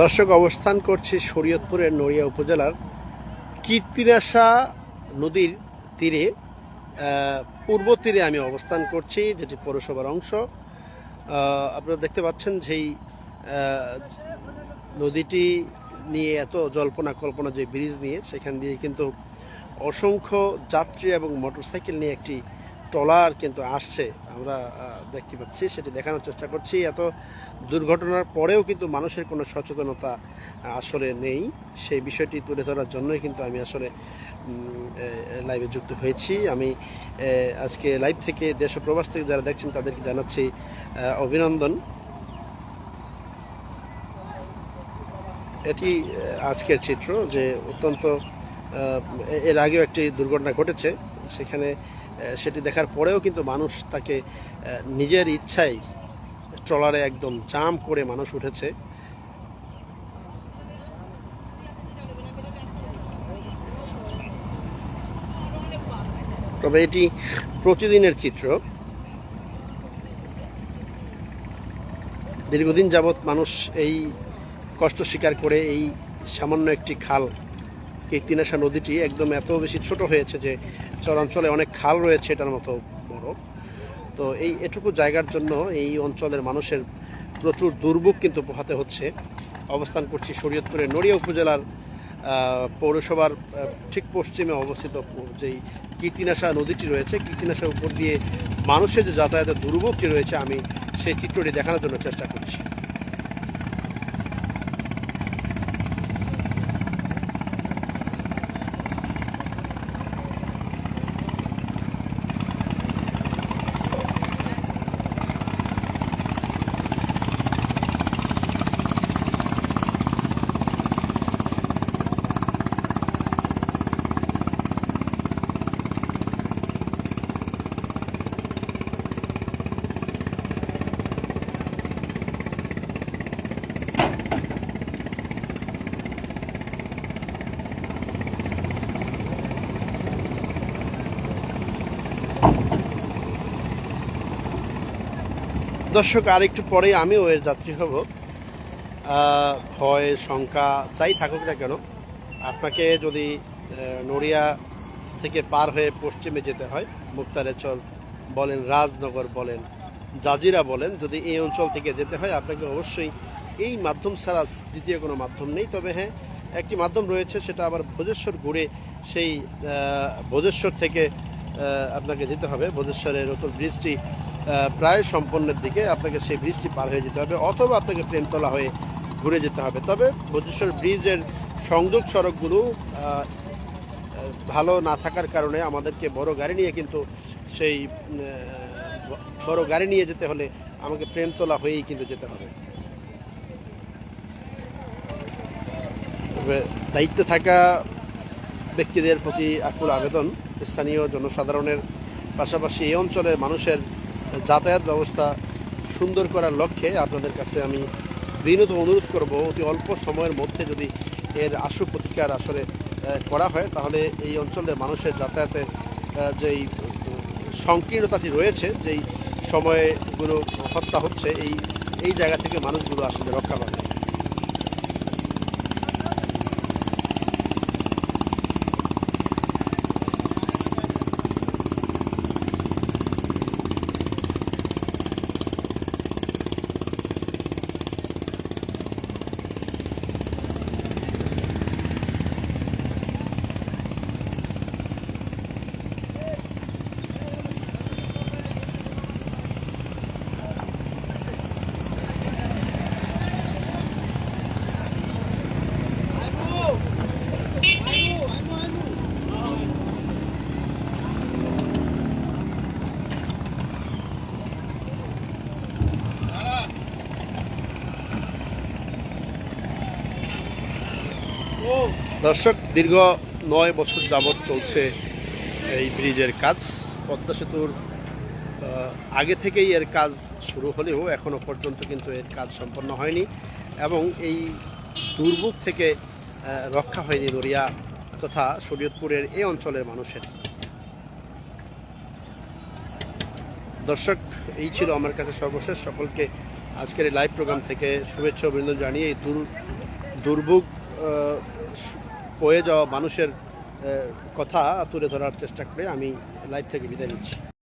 দর্শক, অবস্থান করছি শরীয়তপুরের নড়িয়া উপজেলার কীর্তিনাশা নদীর তীরে। পূর্ব তীরে আমি অবস্থান করছি, যেটি পৌরসভার অংশ। আপনারা দেখতে পাচ্ছেন যেই নদীটি নিয়ে এত জল্পনা কল্পনা যে ব্রিজ নিয়ে, সেখান দিয়ে কিন্তু অসংখ্য যাত্রী এবং মোটরসাইকেল নিয়ে একটি ট্রলার কিন্তু আসছে। আমরা দেখতে পাচ্ছি, সেটি দেখানোর চেষ্টা করছি। এত দুর্ঘটনার পরেও কিন্তু মানুষের কোনো সচেতনতা আসলে নেই। সেই বিষয়টি তুলে ধরার জন্যই কিন্তু আমি আসলে লাইভে যুক্ত হয়েছি। আমি আজকে লাইভ থেকে দেশ প্রবাস থেকে যারা দেখছেন, তাদেরকে জানাচ্ছি অভিনন্দন। এটি আজকের চিত্র যে অত্যন্ত এর আগেও একটি দুর্ঘটনা ঘটেছে। সেখানে সেটি দেখার পরেও কিন্তু মানুষ তাকে নিজের ইচ্ছায় ট্রলারে একদম জাম করে মানুষ উঠেছে। তবে এটি প্রতিদিনের চিত্র। দীর্ঘদিন যাবৎ মানুষ এই কষ্ট স্বীকার করে এই সামান্য একটি খাল কীর্তিনাশা নদীটি একদম এত বেশি ছোট হয়েছে যে চরাঞ্চলে অনেক খাল রয়েছে এটার মতো বড়। তো এই এটুকু জায়গার জন্য এই অঞ্চলের মানুষের প্রচুর দুর্ভোগ কিন্তু পোহাতে হচ্ছে। অবস্থান করছি শরীয়তপুরের নড়িয়া উপজেলার পৌরসভার ঠিক পশ্চিমে অবস্থিত যেই কীর্তিনাশা নদীটি রয়েছে কীর্তিনাশার উপর দিয়ে মানুষের যে যাতায়াতের দুর্ভোগটি রয়েছে, আমি সেই চিত্রটি দেখানোর জন্য চেষ্টা করছি। দর্শক আর একটু পরেই আমিও এর যাত্রী হব। ভয়, শঙ্কা, যাই থাকুক না কেন, আপনাকে যদি নড়িয়া থেকে পার হয়ে পশ্চিমে যেতে হয় মুক্তারেচর বলেন, রাজনগর বলেন, জাজিরা বলেন, যদি এই অঞ্চল থেকে যেতে হয়, আপনাকে অবশ্যই এই মাধ্যম ছাড়া দ্বিতীয় কোনো মাধ্যম নেই। তবে হ্যাঁ একটি মাধ্যম রয়েছে, সেটা আবার ভোজেশ্বর ঘুরে সেই ভোজেশ্বর থেকে আপনাকে যেতে হবে। ভোজেশ্বরের নতুন ব্রিজটি প্রায় সম্পন্নের দিকে আপনাকে সেই ব্রিজটি পার হয়ে যেতে হবে অথবা আপনাকে প্রেমতলা হয়ে ঘুরে যেতে হবে। তবে ভোজেশ্বর ব্রিজের সংযোগ সড়কগুলো ভালো না থাকার কারণে আমাদেরকে বড় গাড়ি নিয়ে কিন্তু সেই বড় গাড়ি নিয়ে যেতে হলে আমাকে প্রেমতলা হয়েই কিন্তু যেতে হবে। তবে দায়িত্বে থাকা ব্যক্তিদের প্রতি আকুল আবেদন। স্থানীয় জনসাধারণের পাশাপাশি এই অঞ্চলের মানুষের যাতায়াত ব্যবস্থা সুন্দর করার লক্ষ্যে আপনাদের কাছে আমি বিনীত অনুরোধ করব। অতি অল্প সময়ের মধ্যে যদি এর আশু প্রতিকার আসলে করা হয়, তাহলে এই অঞ্চলের মানুষের যাতায়াতের যেই, সংকীর্ণতাটি রয়েছে, যেই সময়গুলো হত্যা হচ্ছে, এই এই জায়গা থেকে মানুষগুলো আসলে রক্ষা পাবে। দর্শক, দীর্ঘ নয় বছর যাবৎ চলছে এই ব্রিজের কাজ। পদ্মা সেতুর আগে থেকেই এর কাজ শুরু হলেও এখনও পর্যন্ত কিন্তু এর কাজ সম্পন্ন হয়নি এবং এই দুর্ভোগ থেকে রক্ষা হয়নি নড়িয়া তথা শরীয়তপুরের এই অঞ্চলের মানুষের। দর্শক, এই ছিল আমার কাছে সর্বশেষ। সকলকে আজকের এই লাইভ প্রোগ্রাম থেকে শুভেচ্ছা অভিনন্দন জানিয়ে এই দুর, দুর্ভোগ হয়ে যাওয়া মানুষের কথা তুলে ধরার চেষ্টা করে আমি লাইভ থেকে বিদায় নিচ্ছি।